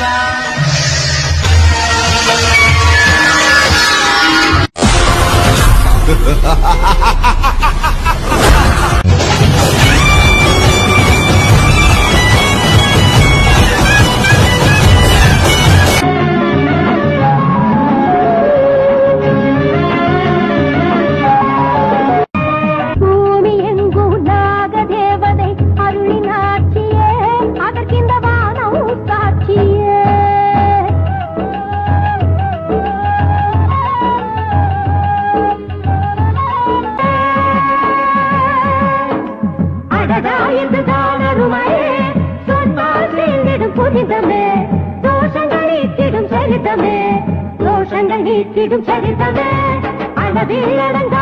ပါဟာဟာဟာဟာ அடடா இதுதான் அருமையே சொன்னால் சேர்ந்திடும் புனிதமே. தோஷங்கள் நீக்கிடும் சரிதமே தோஷங்கள் நீக்கிடும் சரிதமே அளவில் அடங்கா